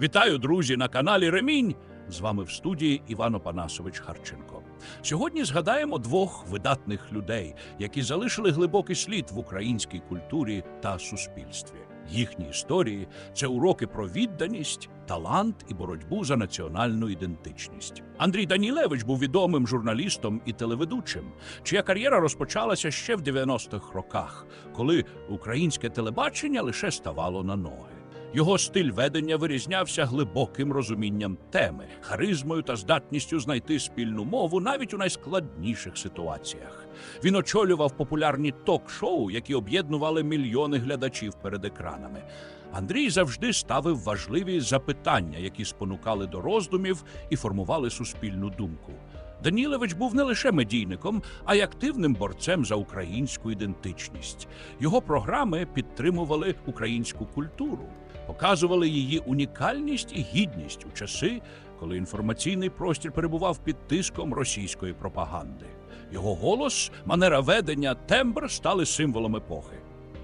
Вітаю, друзі, на каналі Ремінь. З вами в студії Іван Опанасович Харченко. Сьогодні згадаємо двох видатних людей, які залишили глибокий слід в українській культурі та суспільстві. Їхні історії це уроки про відданість, талант і боротьбу за національну ідентичність. Андрій Данілевич був відомим журналістом і телеведучим, чия кар'єра розпочалася ще в 90-х роках, коли українське телебачення лише ставало на ноги. Його стиль ведення вирізнявся глибоким розумінням теми, харизмою та здатністю знайти спільну мову навіть у найскладніших ситуаціях. Він очолював популярні ток-шоу, які об'єднували мільйони глядачів перед екранами. Андрій завжди ставив важливі запитання, які спонукали до роздумів і формували суспільну думку. Данілевич був не лише медійником, а й активним борцем за українську ідентичність. Його програми підтримували українську культуру, показували її унікальність і гідність у часи, коли інформаційний простір перебував під тиском російської пропаганди. Його голос, манера ведення, тембр стали символом епохи.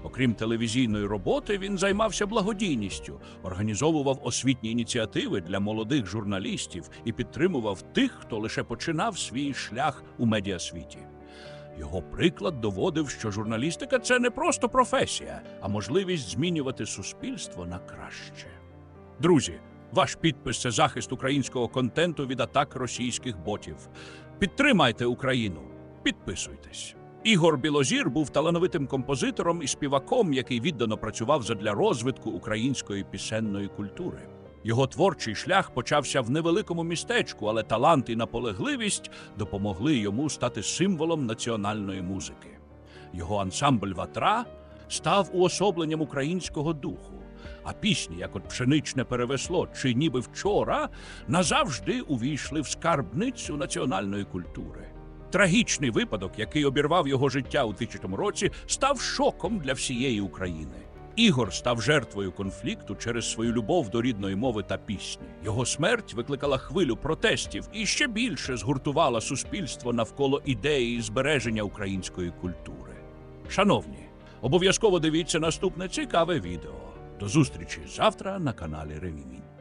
Окрім телевізійної роботи, він займався благодійністю, організовував освітні ініціативи для молодих журналістів і підтримував тих, хто лише починав свій шлях у медіасвіті. Його приклад доводив, що журналістика це не просто професія, а можливість змінювати суспільство на краще. Друзі, ваш підпис це захист українського контенту від атак російських ботів. Підтримайте Україну, підписуйтесь. Ігор Білозір був талановитим композитором і співаком, який віддано працював задля розвитку української пісенної культури. Його творчий шлях почався в невеликому містечку, але талант і наполегливість допомогли йому стати символом національної музики. Його ансамбль Ватра став уособленням українського духу, а пісні, як от пшеничне перевесло чи ніби вчора, назавжди увійшли в скарбницю національної культури. Трагічний випадок, який обірвав його життя у 2000 році, став шоком для всієї України. Ігор став жертвою конфлікту через свою любов до рідної мови та пісні. Його смерть викликала хвилю протестів і ще більше згуртувала суспільство навколо ідеї збереження української культури. Шановні, обов'язково дивіться наступне цікаве відео. До зустрічі завтра на каналі Ревімінь.